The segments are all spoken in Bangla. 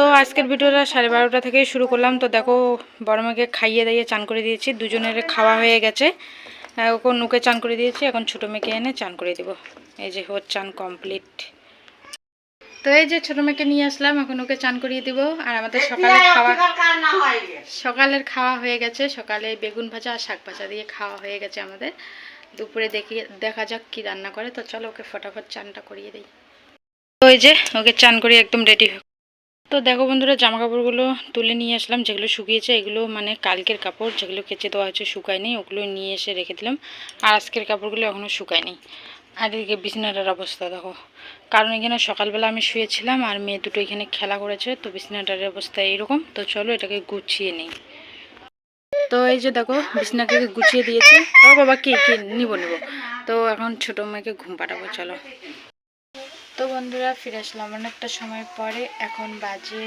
তো আজকের ভিডিওটা সাড়ে বারোটা থেকেই শুরু করলাম। তো দেখো বড় মেয়েকে খাইয়ে দাইয়ে চান করে দিয়েছি। দুজনের খাওয়া হয়ে গেছে। ওকে নুকে চান করে দিয়েছি। এখন ছোটো মেয়েকে এনে চান করে দিব। এই যে হোর চান কমপ্লিট। তো এই যে ছোটো মেয়েকে নিয়ে আসলাম। এখন ওকে চান করিয়ে দিব। আর আমাদের সকালে খাওয়া সকালের খাওয়া হয়ে গেছে। সকালে বেগুন ভাজা আর শাক ভাজা দিয়ে খাওয়া হয়ে গেছে আমাদের। দুপুরে দেখি দেখা যাক কি রান্না করে। তো চলো ওকে ফটাফট চানটা করিয়ে দিই। তো এই যে ওকে চান করিয়ে একদম রেডি তো দেখো বন্ধুরা জামা কাপড়গুলো তুলে নিয়ে আসলাম, যেগুলো শুকিয়েছে, এগুলো মানে কালকের কাপড়, যেগুলো কেচে দেওয়া হয়েছে শুকায়নি, ওগুলো নিয়ে এসে রেখে দিলাম। আর আজকের কাপড়গুলো এখনও শুকায়নি। আর এদিকে বিছানাটার অবস্থা দেখো। কারণ এখানে সকালবেলা আমি শুয়েছিলাম আর মেয়ে দুটো এখানে খেলা করেছে, তো বিছানাটার অবস্থা এইরকম। তো চলো এটাকে গুছিয়ে নিই। তো এই যে দেখো বিছনাকে গুছিয়ে দিয়েছে। ও বাবা, কে কে? নিব নিব। তো এখন ছোটো মেয়েকে ঘুম পাঠাবো চলো। তো বন্ধুরা ফিরে আসলাম অনেকটা সময় পরে। এখন বাজে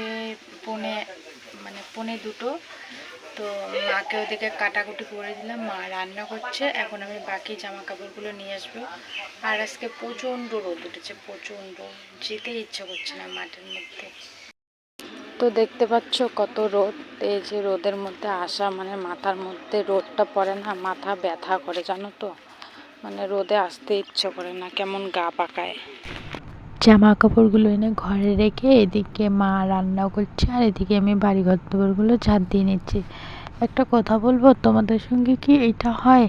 পনে মানে পনে দুটো। তো মাকে ওদিকে কাটাকুটি করে দিলাম, মা রান্না করছে। এখন আমি বাকি জামা কাপড়গুলো নিয়ে আসব। আর আজকে প্রচণ্ড রোদ উঠেছে, প্রচণ্ড। যেতে ইচ্ছা করছে না মাঠের মধ্যে। তো দেখতে পাচ্ছ কত রোদ। এই যে রোদের মধ্যে আসা মানে মাথার মধ্যে রোদটা পড়ে না, মাথা ব্যথা করে, জানো তো? মানে রোদে আসতে ইচ্ছা করে না, কেমন গা পাকায়। জামা কাপড়গুলো এনে ঘরে রেখে এদিকে মা রান্না করছে আর এদিকে আমি বাড়িঘর দুয়ারগুলো ঝাড় দিয়ে নিচ্ছি। একটা কথা বলব, তোমাদের সঙ্গে কি এটা হয়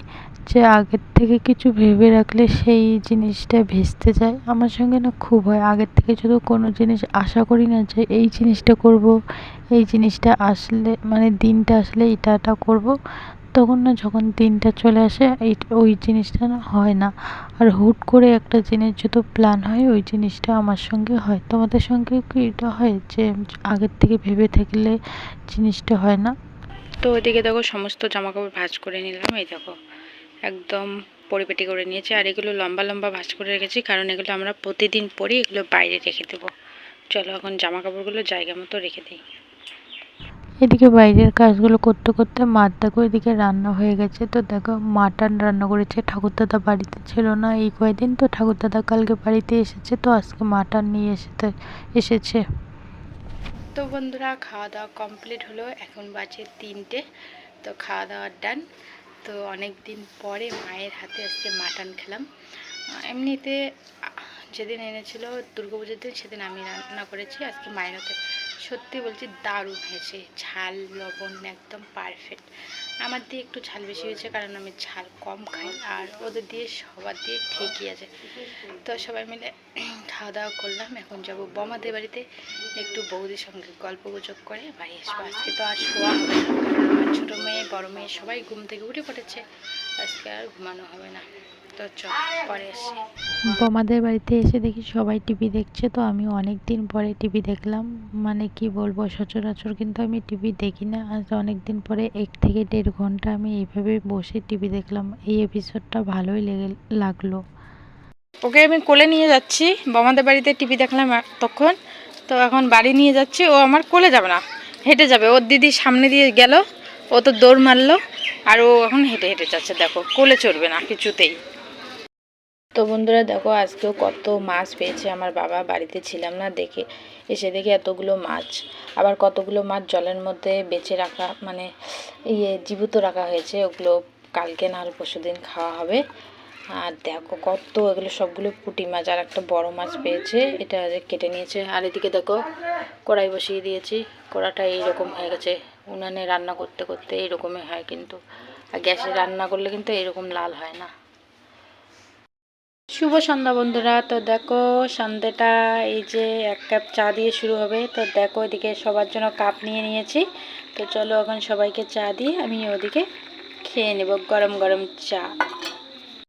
যে আগের থেকে কিছু ভেবে রাখলে সেই জিনিসটা ভেস্তে যায়? আমার সঙ্গে না খুব হয়। আগের থেকে যদি কোনো জিনিস আশা করি না যে এই জিনিসটা করব, এই জিনিসটা আসলে মানে দিনটা আসলে এটা এটা করব। তখন না যখন দিনটা চলে আসে, এই, ওই জিনিসটা না হয় না। আর হুট করে একটা জিনিস যদি প্ল্যান হয়, ওই জিনিসটা আমার সঙ্গে হয়। তোমাদের সঙ্গে কি এটা হয় যে, আগের থেকে ভেবে থাকলে জিনিসটা হয় না? তো ওইদিকে দেখো সমস্ত জামা কাপড় ভাঁজ করে নিলাম, এই দেখো। একদম পরিপেটি করে নিয়েছি। আর এগুলো লম্বা লম্বা ভাঁজ করে রেখেছি, কারণ এগুলো আমরা প্রতিদিন পরি, এগুলো বাইরে রেখে দেবো। চলো এখন জামা কাপড়গুলো জায়গা মতো রেখে দিই। এদিকে বাইরের কাজগুলো করতে করতে মার দেখো এদিকে রান্না হয়ে গেছে। তো দেখো, মাটন রান্না করেছে, ঠাকুরদাদা বাড়িতে ছিল না এই কয়দিন। তো ঠাকুরদাদা কালকে বাড়িতে এসেছে, তো আজকে মাটন নিয়ে এসেছে এসেছে। তো বন্ধুরা খাওয়া দাওয়া কমপ্লিট হলো, এখন বাজে তিনটে। তো খাওয়া দাওয়ার ডান। তো অনেক দিন পরে মায়ের হাতে আজকে মাটন খেলাম। এমনিতে যেদিন এনেছিল দুর্গাপুজোর দিন, সেদিন আমি রান্না করেছি, আজকে মায়ের হাতে। সত্যি বলছি দারুণ হয়েছে। ঝাল, লবণ একদম পারফেক্ট আমার দিয়ে একটু ঝাল বেশি হয়েছে কারণ আমি ঝাল কম খাই আর ওদের দিয়ে সবার দিয়ে ঠিকই আছে। তো সবাই মিলে খাওয়া দাওয়া করলাম। এখন যাব বমাদের বাড়িতে। একটু বৌদির সঙ্গে গল্প গুজব করে বাড়ি আসব। আজকে তো আর শোয়া আমার ছোটো মেয়ে, বড় মেয়ে সবাই ঘুম থেকে উঠে পড়েছে। আজকে আর ঘুমানো হবে না। তো চল, পরে এসে বোমাদের বাড়িতে এসে দেখি সবাই টিভি দেখছে। তো আমি অনেক দিন পরে টিভি দেখলাম। মানে কি বলব, সচরাচর কিন্তু আমি টিভি দেখি না। আজ অনেক দিন পরে এক থেকে দেড় ঘণ্টা আমি এইভাবে বসে টিভি দেখলাম। এই এপিসোডটা ভালোই লেগে লাগল। ওকে, আমি কোলে নিয়ে যাচ্ছি। বমাদের বাড়িতে টিভি দেখলাম তখন। তো এখন বাড়ি নিয়ে যাচ্ছি। ও আমার কোলে যাবে না, হেঁটে যাবে। ওর দিদি সামনে দিয়ে গেল, ও তো দৌড় মারলো। আর ও এখন হেঁটে হেঁটে যাচ্ছে। দেখো, কোলে চড়বে না কিছুতেই। তো বন্ধুরা দেখো, আজকেও কত মাছ পেয়েছে। আমার বাবা বাড়িতে ছিলাম না দেখে, এসে দেখে এতগুলো মাছ। আবার কতগুলো মাছ জলের মধ্যে বেঁচে রাখা মানে ইয়ে জীবিত রাখা হয়েছে, ওগুলো কালকে না আর পরশু দিন খাওয়া হবে। আর দেখো কত, এগুলো সবগুলো পুঁটি মাছ, আর একটা বড় মাছ পেয়েছে, এটা কেটে নিয়েছে। আর এদিকে দেখো, কড়াই বসিয়ে দিয়েছি, কড়াটা এইরকম হয়ে গেছে। উনানে রান্না করতে করতে এইরকমই হয় কিন্তু, আর গ্যাসে রান্না করলে কিন্তু এরকম লাল হয় না। শুভ সন্ধ্যা বন্ধুরা। তো দেখো, সন্ধ্যেটা এই যে এক কাপ চা দিয়ে শুরু হবে। তো দেখো, এদিকে সবার জন্য কাপ নিয়ে নিয়েছি। তো চলো এখন সবাইকে চা দিয়ে আমি ওদিকে খেয়ে নেব গরম গরম চা।